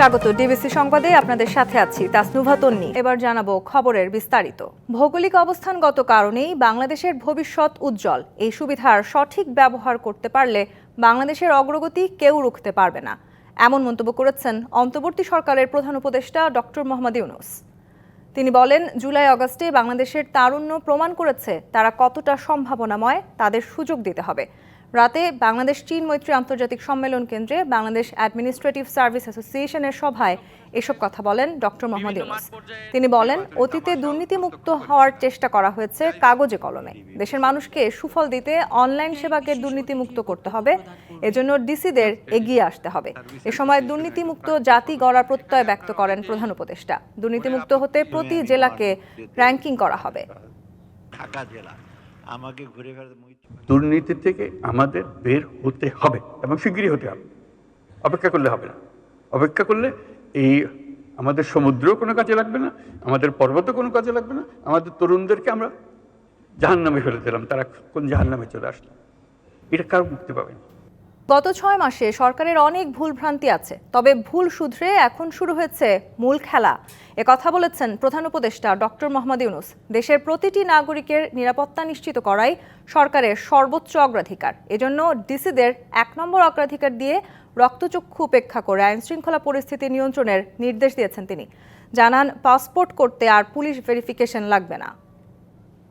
স্বাগত, ডিবিসি সংবাদে আপনাদের সাথে আছি তাসনুভা তন্নি। এবার জানাব খবরের বিস্তারিত। ভৌগোলিক অবস্থানগত কারণেই বাংলাদেশের ভবিষ্যৎ উজ্জ্বল। এই সুবিধার সঠিক ব্যবহার করতে পারলে বাংলাদেশের অগ্রগতি কেউ রুখতে পারবে না। এমন মন্তব্য করেছেন অন্তর্বর্তী সরকারের প্রধান উপদেষ্টা ডক্টর মোহাম্মদ ইউনুস। তিনি বলেন, জুলাই আগস্টে বাংলাদেশের তারুণ্য প্রমাণ করেছে তারা কতটা সম্ভাবনাময় তাদের সুযোগ দিতে হবে। রাতে বাংলাদেশ চীন মৈত্রী আন্তর্জাতিক সম্মেলন কেন্দ্রে বাংলাদেশ অ্যাডমিনিস্ট্রেটিভ সার্ভিস অ্যাসোসিয়েশনের সভায় এসব কথা বলেন ডক্টর মোহাম্মদ ইউনুস। তিনি বলেন অতীতে দুর্নীতিমুক্ত হওয়ার চেষ্টা করা হয়েছে কাগজে কলমে। দেশের মানুষকে সুফল দিতে অনলাইন সেবাকে দুর্নীতিমুক্ত করতে হবে। এজন্য ডিসিদের এগিয়ে আসতে হবে। এ সময় দুর্নীতিমুক্ত জাতি গড়ার প্রত্যয় ব্যক্ত করেন প্রধান উপদেষ্টা। দুর্নীতিমুক্ত হতে প্রতি জেলাকে র্যাঙ্কিং করা হবে। ঢাকা জেলা। আমাকে ঘুরে দুর্নীতি থেকে আমাদের বের হতে হবে এবং শিগগিরই হতে হবে। অপেক্ষা করলে হবে না। অপেক্ষা করলে এই আমাদের সমুদ্র কোনো কাজে লাগবে না, আমাদের পর্বতও কোনো কাজে লাগবে না, আমাদের তরুণদেরকে আমরা জাহান নামে ফেলে দিলাম, তারা কোন জাহান নামে চলে আসলো। এটা কারও মুক্তি পাবে না। গত ছয় মাসে সরকারের অনেক ভুল ভ্রান্তি আছে, তবে ভুল শুধরে এখন শুরু হয়েছে মূল খেলা। এ কথা বলেছেন প্রধান উপদেষ্টা ডক্টর মোহাম্মদ ইউনুস। দেশের প্রতিটি নাগরিকের নিরাপত্তা নিশ্চিত করাই সরকারের সর্বোচ্চ অগ্রাধিকার। এজন্য ডিসিদের এক নম্বর অগ্রাধিকার দিয়ে রক্তচক্ষু উপেক্ষা করে আইন শৃঙ্খলা পরিস্থিতি নিয়ন্ত্রণের নির্দেশ দিয়েছেন তিনি। জানান, পাসপোর্ট করতে আর পুলিশ ভেরিফিকেশন লাগবে না।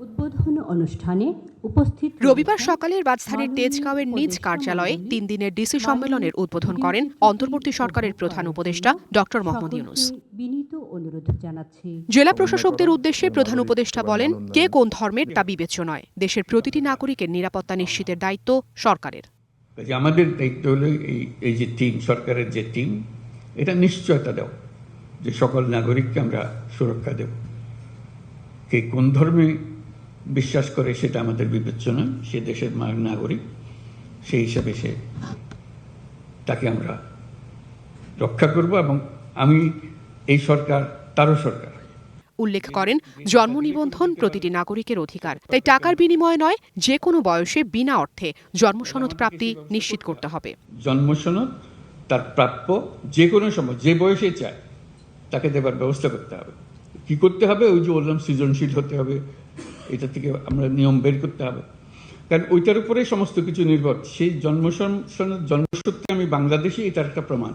উদ্বোধন অনুষ্ঠানে উপস্থিত রবিবার সকালে রাজধানীর তেজগাঁওয়ের নিজ কার্যালয়ে তিন দিনের ডিসি সম্মেলনের উদ্বোধন করেন অন্তর্বর্তী সরকারের প্রধান উপদেষ্টা ডক্টর মোহাম্মদ ইউনুস। বিনীত অনুরোধ জানাচ্ছি। জেলা প্রশাসকদের উদ্দেশ্যে প্রধান উপদেষ্টা বলেন কে কোন ধর্মের তা বিবেচ্য নয়। দেশের প্রতিটি নাগরিকের নিরাপত্তা নিশ্চিতের দায়িত্ব সরকারের। আমাদের দায়িত্ব হলো এই এই যে টিম সরকারের যে টিম এটা নিশ্চয়তা দেও যে সকল নাগরিককে আমরা সুরক্ষা দেব কে কোন ধর্মে বিশ্বাস করে সেটা আমাদের বিবেচ্য নয় সে দেশের মা- নাগরিক সেই হিসাবে সে তাকে আমরা রক্ষা করব এবং আমি এই সরকার তারও সরকার। উল্লেখ করেন জন্ম নিবন্ধন প্রতিটি নাগরিকের অধিকার। তাই টাকার বিনিময়ে নয় যে কোনো বয়সে বিনা অর্থে জন্মসনদ প্রাপ্তি নিশ্চিত করতে হবে। জন্মসনদ তার প্রাপ্য যে কোনো সময় যে বয়সে চায় তাকে দেবার ব্যবস্থা করতে হবে। কি করতে হবে? ওই যে বললাম সৃজনশীল হতে হবে এটা থেকে আমরা নিয়ম বের করতে হবে। কারণ ওইটার উপরেই সমস্ত কিছু নির্ভর। সেই জন্মসনদ জন্মসূত্রে আমি বাংলাদেশি এটার একটা প্রমাণ।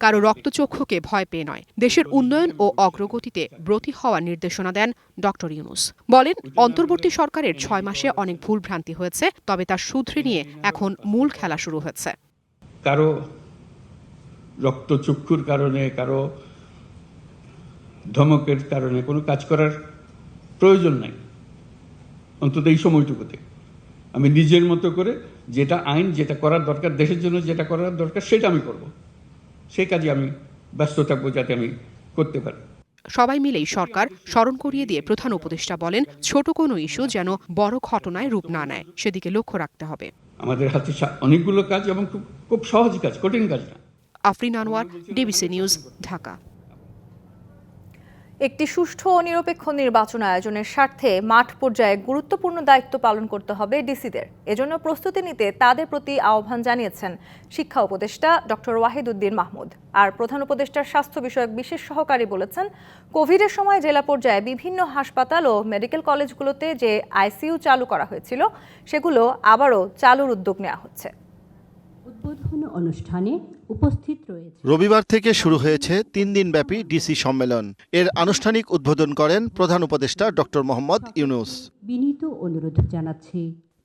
কারও রক্তচক্ষুকে ভয় পেয়ে নয়। দেশের উন্নয়ন ও অগ্রগতিতে ব্রতী হওয়ার নির্দেশনা দেন ডক্টর ইউনুস। বলেন অন্তর্বর্তী সরকারের ছয় মাসে অনেক ভুল ভ্রান্তি হয়েছে তবে তা শুধরে নিয়ে এখন মূল খেলা শুরু হয়েছে। কারও রক্তচক্ষুর কারণে কারও ধমকের কারণে কোনো কাজ করার প্রয়োজন নাই। অন্তত এই সময়টুকুতে। আমি নিজের মতো করে যেটা আইন যেটা করার দরকার দেশের জন্য যেটা করার দরকার সেটা আমি করব। সেই কাজে আমি ব্যস্ত থাকব যাতে আমি করতে পারি। সবাই মিলেই সরকার স্মরণ করিয়ে দিয়ে প্রধান উপদেষ্টা বলেন ছোট কোনো ইস্যু যেন বড় ঘটনায় রূপ না নেয় সেদিকে লক্ষ্য রাখতে হবে। আমাদের হাতে অনেকগুলো কাজ এবং খুব খুব সহজ কাজ কঠিন কাজ না। Afrin Anwar DBC news Dhaka. একটি সুষ্ঠু ও নিরপেক্ষ নির্বাচন আয়োজনের স্বার্থে মাঠ পর্যায়ে গুরুত্বপূর্ণ দায়িত্ব পালন করতে হবে ডিসিদের। এজন্য প্রস্তুতি নিতে তাদের প্রতি আহ্বান জানিয়েছেন শিক্ষা উপদেষ্টা ডক্টর ওয়াহিদ উদ্দিন মাহমুদ। আর প্রধান উপদেষ্টার স্বাস্থ্য বিষয়ক বিশেষ সহকারী বলেছেন, কোভিডের সময় জেলা পর্যায়ে বিভিন্ন হাসপাতাল ও মেডিকেল কলেজগুলোতে যে আইসিইউ চালু করা হয়েছিল, সেগুলো আবারও চালুর উদ্যোগ নেওয়া হচ্ছে। উদ্বোধন অনুষ্ঠানে উপস্থিত রয়েছে। রবিবার থেকে শুরু হয়েছে তিন দিনব্যাপী ডিসি সম্মেলন। এর আনুষ্ঠানিক উদ্বোধন করেন প্রধান উপদেষ্টা ডক্টর মোহাম্মদ ইউনুস। বিনীত অনুরোধ জানাচ্ছি।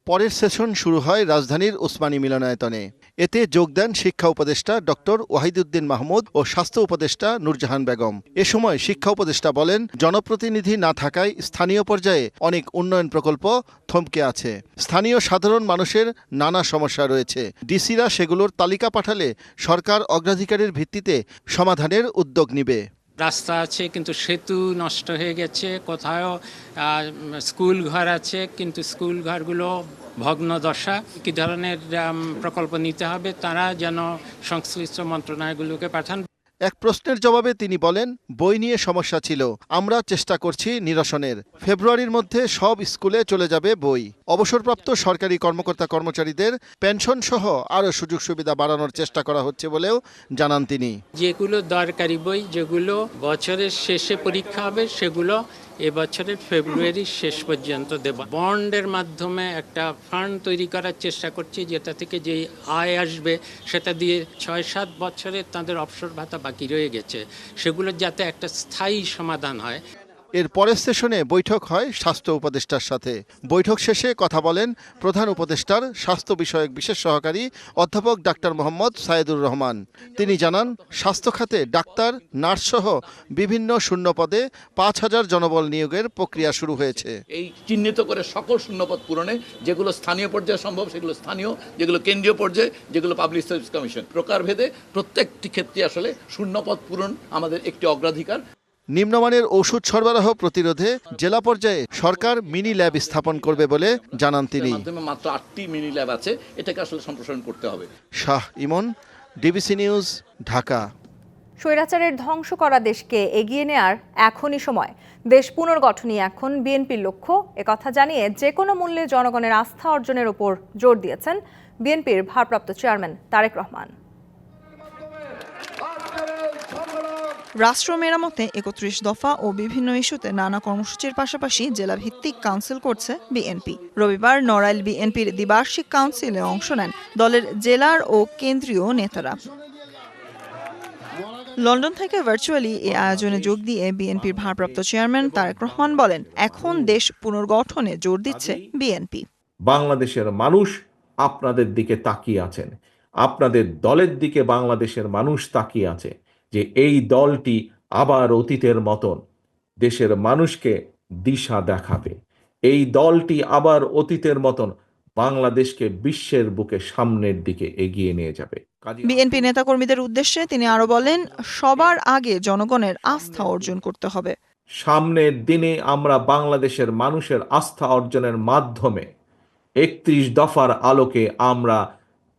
পরের সেশন শুরু হয় রাজধানীর উসমানী মিলনায়তনে। এতে যোগ দেন শিক্ষা উপদেষ্টা ডক্টর ওয়াহিদুদ্দিন মাহমুদ ও স্বাস্থ্য উপদেষ্টা নূরজাহান বেগম। এ সময় শিক্ষা উপদেষ্টা বলেন, জনপ্রতিনিধি না থাকায় স্থানীয় পর্যায়ে অনেক উন্নয়ন প্রকল্প থমকে আছে। স্থানীয় সাধারণ মানুষের নানা সমস্যা রয়েছে। ডিসিরা সেগুলোর তালিকা পাঠালে সরকার অগ্রাধিকারের ভিত্তিতে সমাধানের উদ্যোগ নিবে। রাস্তা আছে, কিন্তু সেতু নষ্ট হয়ে গেছে কোথাও স্কুল ঘর আছে, কিন্তু স্কুল ঘরগুলো ভগ্ন দশা কী ধরনের প্রকল্প নিতে হবে তারা যেন সংশ্লিষ্ট মন্ত্রণালয়গুলোকে পাঠান? এক প্রশ্নের জবাবে তিনি বলেন বই নিয়ে সমস্যা ছিল আমরা চেষ্টা করছি নিরসনের। ফেব্রুয়ারির মধ্যে সব স্কুলে চলে যাবে বই। অবসরপ্রাপ্ত সরকারি কর্মকর্তা কর্মচারীদের পেনশন সহ আরও সুযোগ সুবিধা বাড়ানোর চেষ্টা করা হচ্ছে বলেও জানান তিনি। যেগুলো দরকারি বই যেগুলো বছরের শেষে পরীক্ষা হবে সেগুলো এবছরের ফেব্রুয়ারির শেষ পর্যন্ত দেব। বন্ডের মাধ্যমে একটা ফান্ড তৈরি করার চেষ্টা করছি, যেটা থেকে যেই আয় আসবে সেটা দিয়ে ছয় সাত বছরের তাদের অবসর ভাতা বাকি রয়ে গেছে। সেগুলোর যাতে একটা স্থায়ী সমাধান হয়। এর পরের সেশনে বৈঠক হয় স্বাস্থ্য উপদেষ্টার সাথে। বৈঠক শেষে কথা বলেন প্রধান উপদেষ্টার স্বাস্থ্য বিষয়ক বিশেষ সহকারী অধ্যাপক ডাক্তার মোহাম্মদ সায়েদুর রহমান। তিনি জানান, স্বাস্থ্য খাতে ডাক্তার, নার্সসহ বিভিন্ন শূন্য পদে পাঁচ হাজার জনবল নিয়োগের প্রক্রিয়া শুরু হয়েছে। এই চিহ্নিত করে সকল শূন্যপদ পূরণে যেগুলো স্থানীয় পর্যায়ে সম্ভব, সেগুলো স্থানীয়, যেগুলো কেন্দ্রীয় পর্যায়ে, যেগুলো পাবলিক সার্ভিস কমিশন প্রকারভেদে প্রত্যেকটি ক্ষেত্রে আসলে শূন্যপদ পূরণ আমাদের একটি অগ্রাধিকার। নিম্নমানের ওষুধ সরবরাহ প্রতিরোধে জেলা পর্যায়ে সরকার মিনি ল্যাব স্থাপন করবে বলে জানান তিনি। মাত্র আটটি মিনি ল্যাব আছে এটাকে আসলে সম্প্রসারণ করতে হবে। Shah Emon DBC news Dhaka. স্বৈরাচারের ধ্বংস করা দেশকে এগিয়ে নেয়ার এখনই সময়। দেশ পুনর্গঠনই এখন বিএনপির লক্ষ্য। একথা জানিয়ে যে কোনো মূল্যে জনগণের আস্থা অর্জনের ওপর জোর দিয়েছেন বিএনপির ভারপ্রাপ্ত চেয়ারম্যান তারেক রহমান। রাষ্ট্র মেরামতে একত্রিশ দফা ও বিভিন্ন ইস্যুতে নানা কর্মসূচির পাশাপাশি জেলা ভিত্তিক কাউন্সিল করছে বিএনপি রবিবার নড়াইল বিএনপির দ্বিবার্ষিক কাউন্সিলে অংশ নেন দলের জেলার ও কেন্দ্রীয় নেতারা। লন্ডন থেকে ভার্চুয়ালি এই আয়োজনে যোগ দিয়ে বিএনপির ভারপ্রাপ্ত চেয়ারম্যান তারেক রহমান বলেন, এখন দেশ পুনর্গঠনে জোর দিচ্ছে বিএনপি বাংলাদেশের মানুষ আপনাদের দিকে তাকিয়ে আছেন। আপনাদের দলের দিকে বাংলাদেশের মানুষ তাকিয়ে আছে। যে এই দলটি আবার অতীতের মতন দেশের মানুষকে দিশা দেখাবে। এই দলটি আবার অতীতের মতন বাংলাদেশকে বিশ্বের বুকে সামনের দিকে এগিয়ে নিয়ে যাবে। বিএনপি নেতাকর্মীদের উদ্দেশ্যে তিনি আরও বলেন সবার আগে জনগণের আস্থা অর্জন করতে হবে। সামনের দিনে আমরা বাংলাদেশের মানুষের আস্থা অর্জনের মাধ্যমে একত্রিশ দফার আলোকে আমরা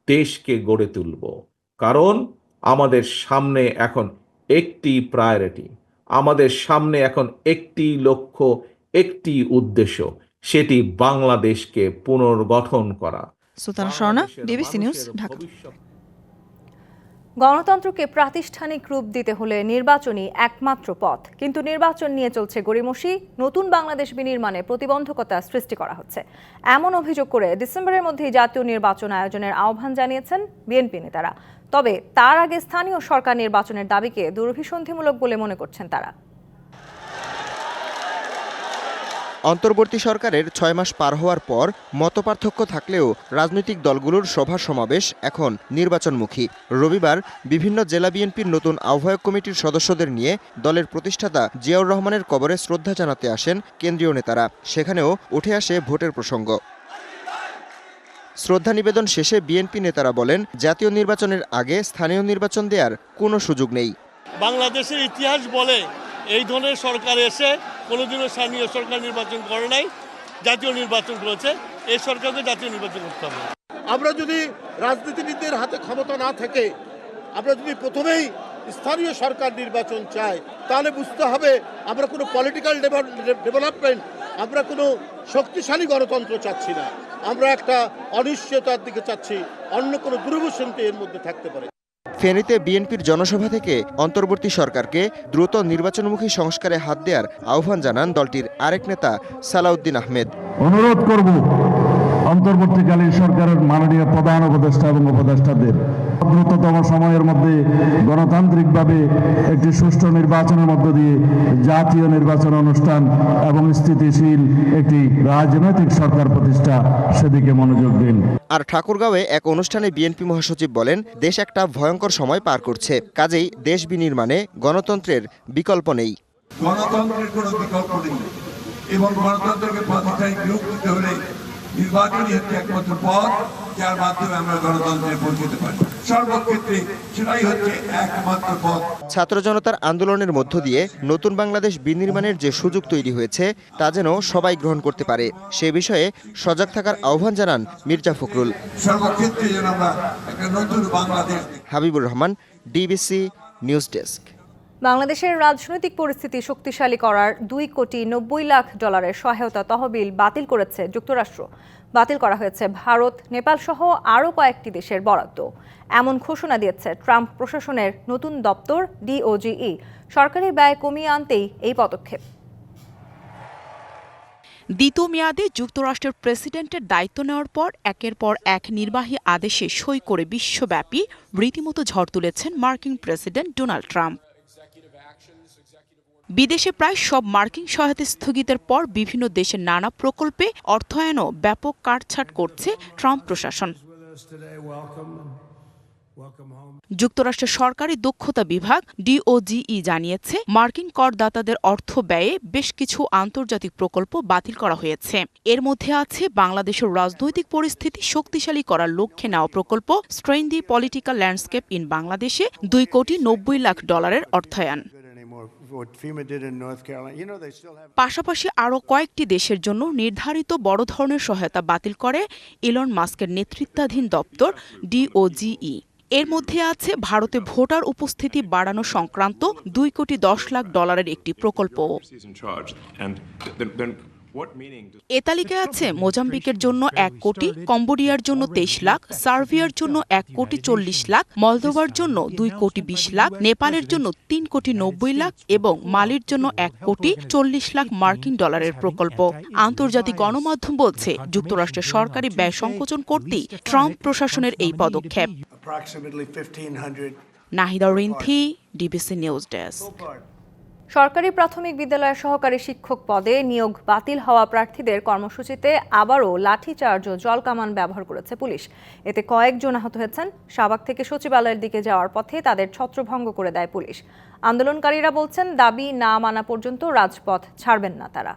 দেশকে গড়ে তুলব। কারণ আমাদের সামনে এখন একটি প্রায়োরিটি আমাদের সামনে এখন একটি লক্ষ্য একটি উদ্দেশ্য সেটি বাংলাদেশকে পুনর্গঠন করা। Sultana Shorna DBC news Dhaka. গণতন্ত্রকে প্রাতিষ্ঠানিক রূপ দিতে হলে নির্বাচনই একমাত্র পথ। কিন্তু নির্বাচন নিয়ে চলছে গরিমসি নতুন বাংলাদেশ বিনির্মাণে প্রতিবন্ধকতা সৃষ্টি করা হচ্ছে। এমন অভিযোগ করে ডিসেম্বরের মধ্যেই জাতীয় নির্বাচন আয়োজনের আহ্বান জানিয়েছেন বিএনপি নেতারা। তবে তার আগে স্থানীয় সরকার নির্বাচনের দাবিকে দুর্ভিসন্ধিমূলক বলে মনে করছেন তারা। অন্তর্বর্তী সরকারের ছয় মাস পার হওয়ার পর মতপার্থক্য থাকলেও রাজনৈতিক দলগুলোর সভা সমাবেশ এখন নির্বাচনমুখী। রবিবার বিভিন্ন জেলা বিএনপির নতুন আহ্বায়ক কমিটির সদস্যদের নিয়ে দলের প্রতিষ্ঠাতা জিয়াউর রহমানের কবরে শ্রদ্ধা জানাতে আসেন কেন্দ্রীয় নেতারা। সেখানেও উঠে আসে ভোটের প্রসঙ্গ। শ্রদ্ধা নিবেদন শেষে বিএনপি নেতারা বলেন, জাতীয় নির্বাচনের আগে স্থানীয় নির্বাচন দেওয়ার কোনো সুযোগ নেই। বাংলাদেশের ইতিহাস বলে এই ধরনের সরকার এসে কোনোদিনও স্থানীয় সরকার নির্বাচন করে নাই, জাতীয় নির্বাচন করেছে, এই সরকারকে জাতীয় নির্বাচন করতে হবে। আমরা যদি রাজনীতিবিদদের হাতে ক্ষমতা না থাকে, আমরা যদি প্রথমেই স্থানীয় সরকার নির্বাচন চাই, তাহলে বুঝতে হবে আমরা কোনো পলিটিক্যাল ডেভেলপমেন্ট আমরা কোনো শক্তিশালী গণতন্ত্র চাচ্ছি না। আমরা একটা অনিশ্চয়তার দিকে চাচ্ছি, অন্য কোনো দুর্বসন্তি এর মধ্যে থাকতে পারে। ফেনীতে বিএনপির জনসভা থেকে অন্তর্বর্তী সরকারকে দ্রুত নির্বাচনমুখী সংস্কারে হাত দেওয়ার আহ্বান জানান দলটির আরেক নেতা সালাউদ্দিন আহমেদ। অনুরোধ করব, অন্তর্বর্তীকালীন সরকারের মাননীয় প্রধান উপদেষ্টা এবং উপদেষ্টাদের দ্রুততম সময়ের মধ্যে গণতান্ত্রিকভাবে একটি সুষ্ঠু নির্বাচনের মধ্য দিয়ে জাতীয় নির্বাচন অনুষ্ঠান এবং স্থিতিশীল একটি রাজনৈতিক সরকার প্রতিষ্ঠা সেদিকে মনোযোগ দিন। আর ঠাকুরগাঁওয়ে এক অনুষ্ঠানে বিএনপি মহাসচিব বলেন দেশ একটা ভয়ঙ্কর সময় পার করছে। কাজেই দেশ বিনির্মাণে গণতন্ত্রের বিকল্প নেই। গণতন্ত্রের কোনো বিকল্প নেই। এবং গণতন্ত্রকে প্রতিষ্ঠায় বিয়োগ করতে হলে নির্বাচনই হচ্ছে একমাত্র পথ যার মাধ্যমে আমরা গণতন্ত্রে পৌঁছতে পারি। সর্বক্ষেত্রে সেটাই হচ্ছে একমাত্র পথ। ছাত্র জনতার আন্দোলনের মধ্য দিয়ে নতুন বাংলাদেশ বিনির্মাণের যে সুযোগ তৈরি হয়েছে তা যেন সবাই গ্রহণ করতে পারে সে বিষয়ে সজাগ থাকার আহ্বান জানান মির্জা ফখরুল। সর্বক্ষেত্রে যেন আমরা একটা নতুন Bangladesh Habibur Rahman DBC news desk. বাংলাদেশের রাজনৈতিক পরিস্থিতি শক্তিশালী করার দুই কোটি নব্বই লাখ ডলারের সহায়তা তহবিল বাতিল করেছে যুক্তরাষ্ট্র। বাতিল করা হয়েছে ভারত, নেপাল সহ আরও কয়েকটি দেশের বরাদ্দ। এমন ঘোষণা দিয়েছে ট্রাম্প প্রশাসনের নতুন দপ্তর ডিওজিই। সরকারি ব্যয় কমিয়ে আনতেই এই পদক্ষেপ। দ্বিতীয় মেয়াদে যুক্তরাষ্ট্রের প্রেসিডেন্টের দায়িত্ব নেওয়ার পর একের পর এক নির্বাহী আদেশে সই করে বিশ্বব্যাপী রীতিমতো ঝড় তুলেছেন মার্কিন প্রেসিডেন্ট ডোনাল্ড ট্রাম্প। বিদেশে প্রায় সব মার্কিন সহায়তা স্থগিতের পর বিভিন্ন দেশের নানা প্রকল্পে অর্থায়নও ব্যাপক কাটছাট করছে ট্রাম্প প্রশাসন। যুক্তরাষ্ট্রের সরকারি দক্ষতা বিভাগ, ডিওজিই, জানিয়েছে, মার্কিন করদাতাদের অর্থ ব্যয়ে বেশ কিছু আন্তর্জাতিক প্রকল্প বাতিল করা হয়েছে। এর মধ্যে আছে বাংলাদেশের রাজনৈতিক পরিস্থিতি শক্তিশালী করার লক্ষ্যে নেওয়া প্রকল্প strengthen the political landscape in বাংলাদেশে দুই কোটি নব্বই লাখ ডলারের অর্থায়ন। পাশাপাশি আরও কয়েকটি দেশের জন্য নির্ধারিত বড় ধরনের সহায়তা বাতিল করে ইলন মাস্কের নেতৃত্বাধীন দপ্তর ডিওজিই। এর মধ্যে আছে ভারতে ভোটার উপস্থিতি বাড়ানো সংক্রান্ত দুই কোটি দশ লাখ ডলারের একটি প্রকল্প। এ তালিকায় আছে মোজাম্বিকের জন্য এক কোটি কম্বোডিয়ার জন্য তেইশ লাখ সার্বিয়ার জন্য এক কোটি চল্লিশ লাখ মলদোভার জন্য দুই কোটি বিশ লাখ নেপালের জন্য তিন কোটি নব্বই লাখ এবং মালির জন্য এক কোটি চল্লিশ লাখ মার্কিন ডলারের প্রকল্প। আন্তর্জাতিক গণমাধ্যম বলছে যুক্তরাষ্ট্রের সরকারি ব্যয় সংকোচন করতেই ট্রাম্প প্রশাসনের এই পদক্ষেপ। Nahida Rinthi DBC news desk. সরকারি প্রাথমিক বিদ্যালয়ের সহকারী শিক্ষক পদে নিয়োগ বাতিল হওয়া প্রার্থীদের কর্মসূচিতে আবারও লাঠিচার্জ ও জল কামান ব্যবহার করেছে পুলিশ। এতে কয়েকজন আহত হয়েছেন। শাহবাগ থেকে সচিবালয়ের দিকে যাওয়ার পথে তাদের ছত্রভঙ্গ করে দেয় পুলিশ। আন্দোলনকারীরা বলছেন, দাবি না মানা পর্যন্ত রাজপথ ছাড়বেন না তারা।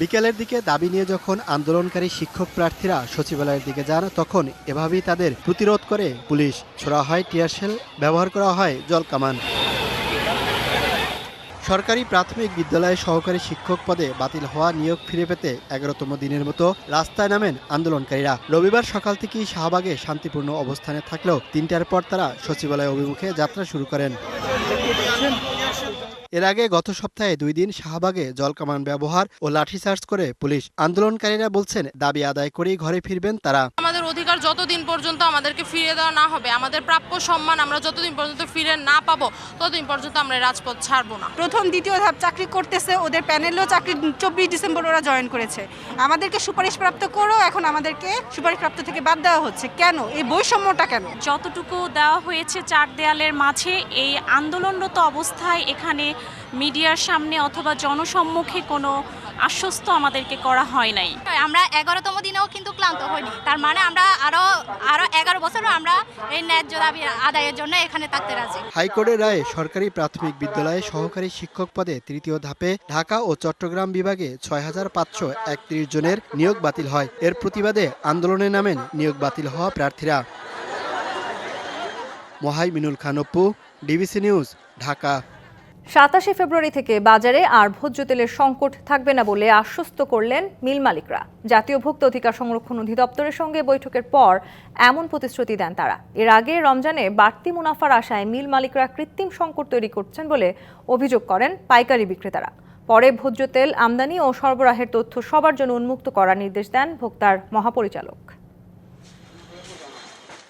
বিকেলের দিকে দাবি নিয়ে যখন আন্দোলনকারী শিক্ষক প্রার্থীরা সচিবালয়ের দিকে যান, তখন এভাবেই তাদের প্রতিরোধ করে পুলিশ। ছোড়া হয় টিয়ারশেল ব্যবহার করা হয় জলকামান সরকারি প্রাথমিক বিদ্যালয়ে সহকারী শিক্ষক পদে বাতিল হওয়া নিয়োগ ফিরে পেতে এগারোতম দিনের মতো রাস্তায় নামেন আন্দোলনকারীরা। রবিবার সকাল থেকেই শাহবাগে শান্তিপূর্ণ অবস্থানে থাকলেও তিনটার পর তারা সচিবালয় অভিমুখে যাত্রা শুরু করেন। এর আগে গত সপ্তাহে দুই দিন শাহবাগে জলকামান ব্যবহার ও লাঠিচার্জ করে পুলিশ আন্দোলনকারীরা বলছেন দাবি আদায় করেই ঘরে ফিরবেন তারা। আমাদের অধিকার যতদিন পর্যন্ত আমাদেরকে ফিরিয়ে দেওয়া না হবে আমাদের প্রাপ্য সম্মান আমরা যতদিন পর্যন্ত ফিরে না পাবো ততদিন পর্যন্ত আমরা রাজপথ ছাড়বো না। প্রথম দ্বিতীয় ধাপ চাকরি করতেছে ওদের প্যানেলও চাকরি চব্বিশ ডিসেম্বর ওরা জয়েন করেছে। আমাদেরকে সুপারিশপ্রাপ্ত করেও এখন আমাদেরকে সুপারিশপ্রাপ্ত থেকে বাদ দেওয়া হচ্ছে। কেন? এই বৈষম্যটা কেন? যতটুকু দেওয়া হয়েছে চার দেয়ালের মাঝে এই আন্দোলনরত অবস্থায় এখানে মিডিয়ার সামনে অথবা জনসম্মুখে কোনো আশ্বস্ত আমাদেরকে করা হয় নাই। আমরা এগারোতম দিনেও কিন্তু ক্লান্ত হইনি। তার মানে আমরা আরও আরও এগারো বছরও আমরা এই ন্যায্য দাবি আদায়ের জন্য এখানে থাকতে রাজি। হাইকোর্টের রায়ে সরকারি প্রাথমিক বিদ্যালয়ে সহকারী শিক্ষক পদে তৃতীয় ধাপে ঢাকা ও চট্টগ্রাম বিভাগে ছয় হাজার পাঁচশো একত্রিশ জনের নিয়োগ বাতিল হয়। এর প্রতিবাদে আন্দোলনে নামেন নিয়োগ বাতিল হওয়া প্রার্থীরা। Mohaiminul Khan Appu DBC news Dhaka. সাতাশে ফেব্রুয়ারি থেকে বাজারে আর ভোজ্য তেলের সংকট থাকবে না বলে আশ্বস্ত করলেন মিল মালিকরা। জাতীয় ভোক্তা অধিকার সংরক্ষণ অধিদপ্তরের সঙ্গে বৈঠকের পর এমন প্রতিশ্রুতি দেন তারা। এর আগে রমজানে বাড়তি মুনাফার আশায় মিল মালিকরা কৃত্রিম সংকট তৈরি করছেন বলে অভিযোগ করেন পাইকারি বিক্রেতারা। পরে ভোজ্য তেল আমদানি ও সরবরাহের তথ্য সবার জন্য উন্মুক্ত করার নির্দেশ দেন ভোক্তার মহাপরিচালক।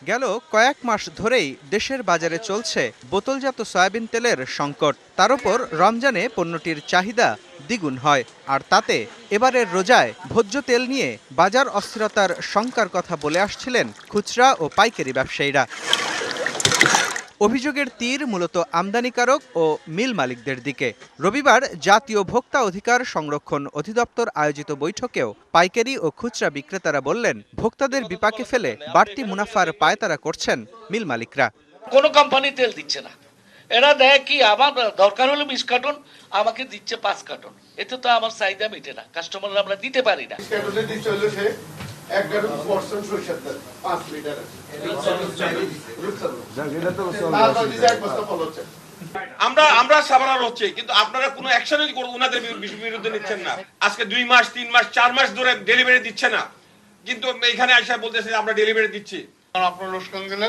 গেল কয়েক মাস ধরেই দেশের বাজারে চলছে বোতলজাত সয়াবিন তেলের সংকট। তার উপর রমজানে পণ্যটির চাহিদা দ্বিগুণ হয়। আর তাতে এবারের রোজায় ভোজ্য তেল নিয়ে বাজার অস্থিরতার শঙ্কার কথা বলে আসছিলেন খুচরা ও পাইকারি ব্যবসায়ীরা। অভিযোগের তীর মূলত আমদানিকারক ও মিল মালিকদের দিকে। রবিবার জাতীয় ভোক্তা অধিকার সংরক্ষণ অধিদপ্তর আয়োজিত বৈঠকেও পাইকারি ও খুচরা বিক্রেতারা বললেন ভোক্তাদের বিপাকে ফেলে বাড়তি মুনাফার পায়তারা করছেন মিল মালিকরা। কোনো কোম্পানি তেল দিচ্ছে না। এরা দেয় কি আমার দরকার হলো বিশ কার্টন আমাকে দিচ্ছে পাঁচ কার্টন। এতে তো আমার চাহিদা মিটে না কাস্টমার আমরা দিতে পারি না। এক কার্টন পড়ছেন সরিষার তেল পাঁচ লিটার আমরা আমরা সাবারার হচ্ছে কিন্তু আপনারা কোনো ওনাদের বিরুদ্ধে নিচ্ছেন না। আজকে দুই মাস তিন মাস চার মাস ধরে ডেলিভারি দিচ্ছে না। কিন্তু এখানে আইসা বলতেছে আমরা ডেলিভারি দিচ্ছি। আপনার লোকসান গেলে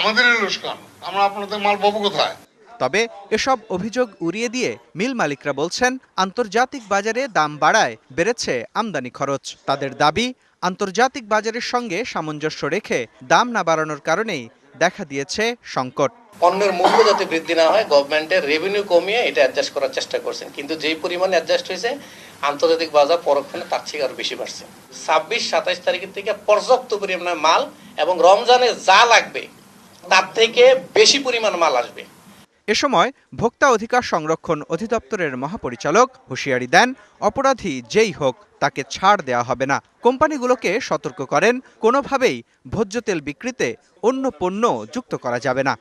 আমাদেরই লোকসান। আমরা আপনাদের মাল পাবো কোথায়? তবে এসব অভিযোগ উড়িয়ে দিয়ে মিল মালিকরা বলছেন আন্তর্জাতিক বাজারে দাম বাড়ায় বেড়েছে আমদানি খরচ। তাদের দাবি আন্তর্জাতিক বাজারের সঙ্গে সামঞ্জস্য রেখে দাম না বাড়ানোর কারণেই দেখা দিয়েছে সংকট। পণ্যের মূল্য যাতে বৃদ্ধি না হয় গভর্নমেন্টের রেভিনিউ কমিয়ে এটা অ্যাডজাস্ট করার চেষ্টা করছেন। কিন্তু যেই পরিমাণে অ্যাডজাস্ট হয়েছে, আন্তর্জাতিক বাজার পরক্ষণে তার থেকে আরও বেশি বাড়ছে। ছাব্বিশ, সাতাইশ তারিখের থেকে পর্যাপ্ত পরিমাণে মাল এবং রমজানে যা লাগবে, তার থেকে বেশি পরিমাণ মাল আসবে। এ সময় ভোক্তা অধিকার সংরক্ষণ অধিদপ্তরের মহাপরিচালক হুঁশিয়ারি দেন, অপরাধী যেই হোক, তাকে ছাড় দেওয়া হবে না। কোম্পানিগুলোকে সতর্ক করেন, কোনোভাবেই ভোজ্য তেল বিক্রিতে অন্য পণ্য যুক্ত করা যাবে না।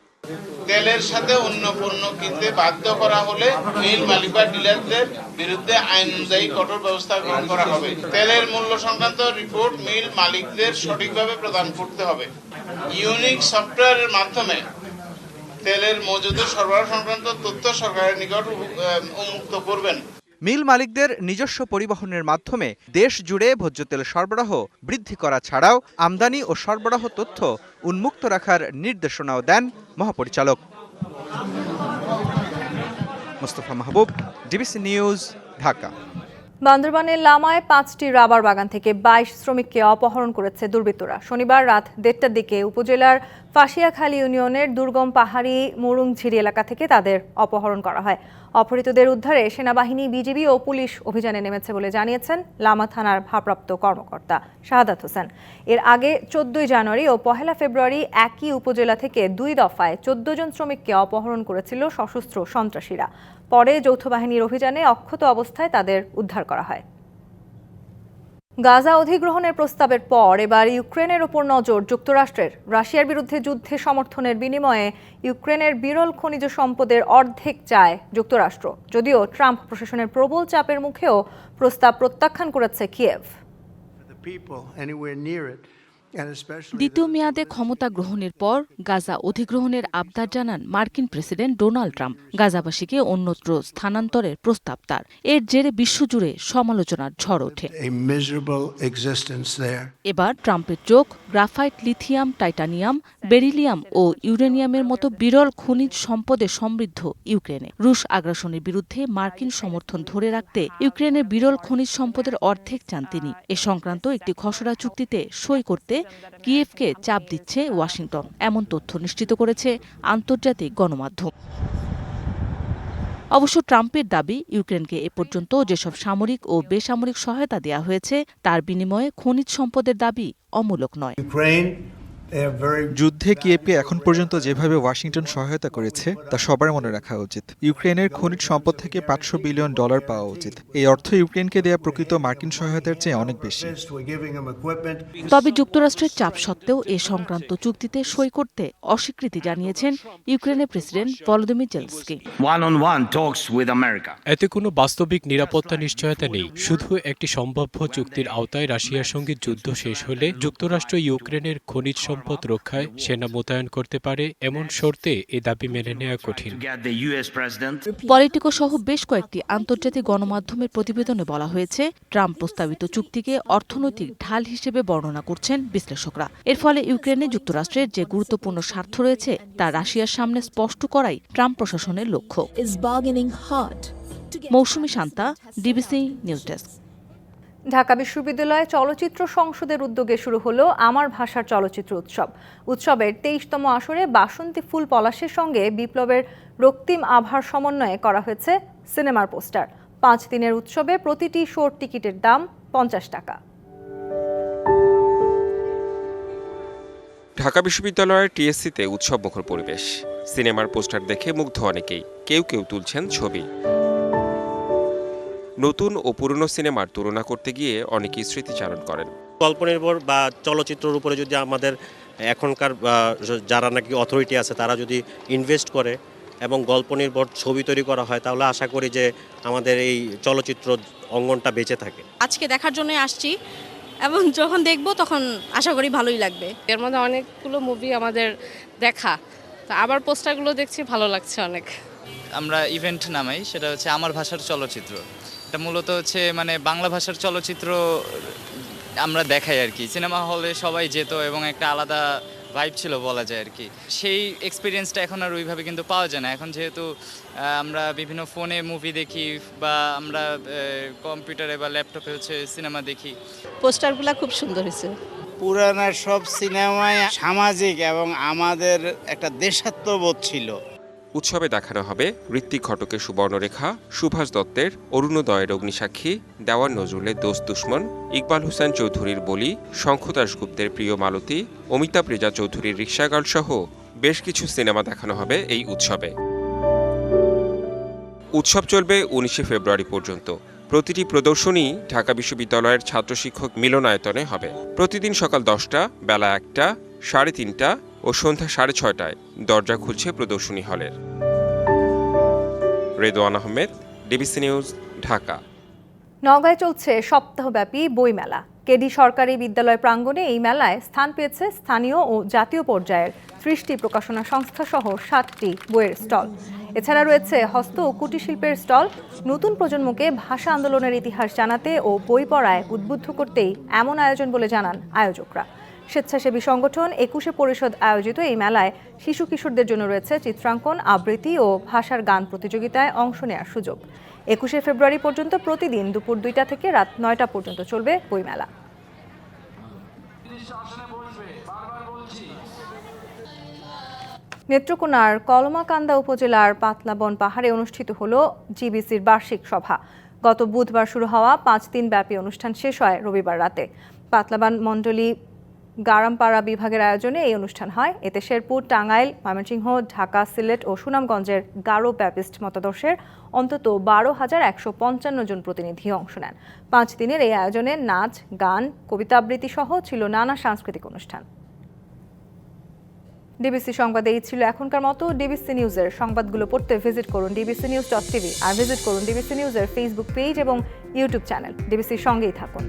তেলের সাথে অন্য পণ্য কিনতে বাধ্য করা হলে মিল মালিক বা ডিলারদের বিরুদ্ধে আইন অনুযায়ী কঠোর ব্যবস্থা গ্রহণ করা হবে। তেলের মূল্য সংক্রান্ত রিপোর্ট মিল মালিকদের সঠিকভাবে প্রদান করতে হবে। ইউনিক সফটওয়্যারের মাধ্যমে তেলের মজুদ সরবরাহ সংক্রান্ত তথ্য সরকারের নিকট উন্মুক্ত করবেন। মিল মালিকদের নিজস্ব পরিবহনের মাধ্যমে দেশ জুড়ে ভোজ্য তেল সরবরাহ বৃদ্ধি করা ছাড়াও আমদানি ও সরবরাহ তথ্য উন্মুক্ত রাখার নির্দেশনাও দেন মহাপরিচালক। Mostafa Mahbub, DBC news, Dhaka. বান্দরবানের লামায় পাঁচটি রাবার বাগান থেকে বাইশ শ্রমিককে অপহরণ করেছে দুর্বৃত্তরা। শনিবার রাত দেড়টার দিকে উপজেলার ফাঁসিয়াখালী ইউনিয়নের দুর্গম পাহাড়ি মুরুংঝিরি এলাকা থেকে তাদের অপহরণ করা হয়। অপহৃতদের উদ্ধারে সেনাবাহিনী, বিজিবি ও পুলিশ অভিযানে নেমেছে বলে জানিয়েছেন লামা থানার ভারপ্রাপ্ত কর্মকর্তা শাহাদাত হোসেন। এর আগে চোদ্দই জানুয়ারি ও পহেলা ফেব্রুয়ারি একই উপজেলা থেকে দুই দফায় চোদ্দ জন শ্রমিককে অপহরণ করেছিল সশস্ত্র সন্ত্রাসীরা। পরে যৌথ বাহিনীর অভিযানে অক্ষত অবস্থায় তাদের উদ্ধার করা হয়। গাজা অধিগ্রহণের প্রস্তাবের পর এবার ইউক্রেনের ওপর নজর যুক্তরাষ্ট্রের। রাশিয়ার বিরুদ্ধে যুদ্ধে সমর্থনের বিনিময়ে ইউক্রেনের বিরল খনিজ সম্পদের অর্ধেক চায় যুক্তরাষ্ট্র। যদিও ট্রাম্প প্রশাসনের প্রবল চাপের মুখেও প্রস্তাব প্রত্যাখ্যান করেছে কিয়েভ। দ্বিতীয় মেয়াদে ক্ষমতা গ্রহণের পর গাজা অধিগ্রহণের আবদার জানান মার্কিন প্রেসিডেন্ট ডোনাল্ড ট্রাম্প। গাজাবাসীকে অন্যত্র স্থানান্তরের প্রস্তাব তার। এর জেরে বিশ্বজুড়ে সমালোচনার ঝড় ওঠে. এবার ট্রাম্পের চোখ গ্রাফাইট লিথিয়াম টাইটানিয়াম বেরিলিয়াম ও ইউরেনিয়ামের মতো বিরল খনিজ সম্পদে সমৃদ্ধ ইউক্রেনে। রুশ আগ্রাসনের বিরুদ্ধে মার্কিন সমর্থন ধরে রাখতে ইউক্রেনের বিরল খনিজ সম্পদের অর্ধেক চান তিনি। এ সংক্রান্ত একটি খসড়া চুক্তিতে সই করতে কিয়েভকে চাপ দিচ্ছে ওয়াশিংটন এমন তথ্য নিশ্চিত করেছে আন্তর্জাতিক গণমাধ্যম। অবশ্য ট্রাম্পের দাবি ইউক্রেনকে এ পর্যন্ত যেসব সামরিক ও বেসামরিক সহায়তা দেওয়া হয়েছে তার বিনিময়ে খনিজ সম্পদের দাবি অমূলক নয়। যুদ্ধে কিয়েভকে এখন পর্যন্ত যেভাবে ওয়াশিংটন সহায়তা করেছে তা সবার মনে রাখা উচিত। ইউক্রেনের খনিজ সম্পদ থেকে পাঁচশো বিলিয়ন ডলার পাওয়া উচিত। এই অর্থ ইউক্রেনকে দেয়া প্রকৃত মার্কিন সহায়তার চেয়ে অনেক বেশি. তবে যুক্তরাষ্ট্রের চাপ সত্ত্বেও এ সংক্রান্ত চুক্তিতে সই করতে অস্বীকৃতি জানিয়েছেন ইউক্রেনের প্রেসিডেন্ট ভলোদিমির জেলস্কি. এতে কোনো বাস্তবিক নিরাপত্তা নিশ্চয়তা নেই। শুধু একটি সম্ভাব্য চুক্তির আওতায় রাশিয়ার সঙ্গে যুদ্ধ শেষ হলে যুক্তরাষ্ট্র ইউক্রেনের খনিজ সম্পদ রক্ষায় সেনা মোতায়েন করতে পারে এমন শর্তে এ দাবি মেনে নেওয়া কঠিন। পলিটিকো সহ বেশ কয়েকটি আন্তর্জাতিক গণমাধ্যমের প্রতিবেদনে বলা হয়েছে ট্রাম্প প্রস্তাবিত চুক্তিকে অর্থনৈতিক ঢাল হিসেবে বর্ণনা করছেন বিশ্লেষকরা। এর ফলে ইউক্রেনে যুক্তরাষ্ট্রের যে গুরুত্বপূর্ণ স্বার্থ রয়েছে তা রাশিয়ার সামনে স্পষ্ট করাই ট্রাম্প প্রশাসনের লক্ষ্য। Mousumi Shanta DBC news desk. Dhaka বিশ্ববিদ্যালয়ে চলচ্চিত্র সংসদের উদ্যোগে শুরু হলো আমার ভাষার চলচ্চিত্র উৎসব। উৎসবের তেইশতম আসরে বাসন্তী ফুল পলাশের সঙ্গে বিপ্লবের রক্তিম আভার সমন্বয়ে করা হয়েছে সিনেমার পোস্টার। পাঁচ দিনের উৎসবে প্রতিটি শোর টিকিটের দাম পঞ্চাশ টাকা। ঢাকা বিশ্ববিদ্যালয়ের টিএসসিতে উৎসব মুখর পরিবেশ। সিনেমার পোস্টার দেখে মুগ্ধ অনেকেই। কেউ কেউ তুলছেন ছবি। নতুন ও পুরনো সিনেমার তুলনা করতে গিয়ে অনেকেই স্মৃতিচারণ করেন। গল্প নির্ভর বা চলচ্চিত্রের উপরে যদি আমাদের এখনকার যারা নাকি অথরিটি আছে তারা যদি ইনভেস্ট করে এবং গল্প নির্ভর ছবি তৈরি করা হয় তাহলে আশা করি যে আমাদের এই চলচ্চিত্র অঙ্গনটা বেঁচে থাকে। আজকে দেখার জন্য আসছি এবং যখন দেখব তখন আশা করি ভালোই লাগবে। এর মধ্যে অনেকগুলো মুভি আমাদের দেখা। তো আবার পোস্টারগুলো দেখছি ভালো লাগছে অনেক। আমরা ইভেন্ট নামাই সেটা হচ্ছে আমার ভাষার চলচ্চিত্র। এটা মূলত হচ্ছে মানে বাংলা ভাষার চলচ্চিত্র আমরা দেখাই আর কি। সিনেমা হলে সবাই যেত এবং একটা আলাদা ভাইব ছিল বলা যায় আর কি। সেই এক্সপিরিয়েন্সটা এখন আর ওইভাবে কিন্তু পাওয়া যায় না। এখন যেহেতু আমরা বিভিন্ন ফোনে মুভি দেখি বা আমরা কম্পিউটারে বা ল্যাপটপে হচ্ছে সিনেমা দেখি। পোস্টারগুলো খুব সুন্দর হয়েছে। পুরানার সব সিনেমায় সামাজিক এবং আমাদের একটা দেশাত্মবোধ ছিল। উৎসবে দেখানো হবে ঋত্বিক ঘটকের সুবর্ণরেখা, সুভাষ দত্তের অরুণোদয়ের অগ্নিসাক্ষী দেওয়ান নজরুলের দোস্ত দুশ্মন, ইকবাল হোসেন চৌধুরীর বলি শঙ্খ দাশগুপ্তের প্রিয় মালতী, অমিতাভ রেজা চৌধুরীর রিক্সাগার্ল সহ বেশ কিছু সিনেমা দেখানো হবে এই উৎসবে। উৎসব চলবে উনিশে ফেব্রুয়ারি পর্যন্ত। প্রতিটি প্রদর্শনী ঢাকা বিশ্ববিদ্যালয়ের ছাত্র শিক্ষক মিলনায়তনে হবে। প্রতিদিন সকাল দশটা, বেলা একটা, সাড়ে তিনটা ও সন্ধ্যা সাড়ে ছয়টায় দরজা খুলছে প্রদর্শনী হলের। Redwan Ahmed, DBC news, Dhaka. নওগাঁয় চলছে সপ্তাহব্যাপী বইমেলা। কেডি সরকারি বিদ্যালয় প্রাঙ্গণে এই মেলায় স্থান পেয়েছে স্থানীয় ও জাতীয় পর্যায়ের ত্রিশটি প্রকাশনা সংস্থা সহ সাতটি বইয়ের স্টল। এছাড়া রয়েছে হস্ত ও কুটির শিল্পের স্টল, নতুন প্রজন্মকে ভাষা আন্দোলনের ইতিহাস জানাতে ও বই পড়ায় উদ্বুদ্ধ করতেই এমন আয়োজন বলে জানান আয়োজকরা। স্বেচ্ছাসেবী সংগঠন একুশে পরিষদ আয়োজিত এই মেলায় শিশু কিশোরদের জন্য রয়েছে চিত্রাঙ্কন, আবৃত্তি ও ভাষার গান প্রতিযোগিতায় অংশ নেওয়ার সুযোগ। একুশে ফেব্রুয়ারি পর্যন্ত প্রতিদিন দুপুর দুইটা থেকে রাত নয়টা পর্যন্ত চলবে বইমেলা নেত্রকোনার কলমাকান্দা উপজেলার পাতলাবন পাহাড়ে অনুষ্ঠিত হল জিবিসির বার্ষিক সভা। গত বুধবার শুরু হওয়া পাঁচ দিন ব্যাপী অনুষ্ঠান শেষ হয় রবিবার রাতে। পাতলাবান মণ্ডলী গারামপাড়া বিভাগের আয়োজনে এই অনুষ্ঠান হয়। এতে শেরপুর, টাঙ্গাইল, ময়মনসিংহ, ঢাকা, সিলেট ও সুনামগঞ্জের গারো ব্যাপিস্ট মতাদর্শের অন্তত বারো হাজার একশো পঞ্চান্ন জন প্রতিনিধি অংশ নেন। পাঁচ দিনের এই আয়োজনে নাচ, গান, কবিতা আবৃত্তি সহ ছিল নানা সাংস্কৃতিক অনুষ্ঠান। ডিবিসি সংবাদে এই ছিল এখনকার মতো। ডিবিসি নিউজের সংবাদগুলো পড়তে ভিজিট করুন ডিবিসি নিউজ ডট টিভি আর ভিজিট করুন ডিবিসি নিউজের ফেসবুক পেজ এবং ইউটিউব চ্যানেল ডিবিসির সঙ্গেই থাকুন।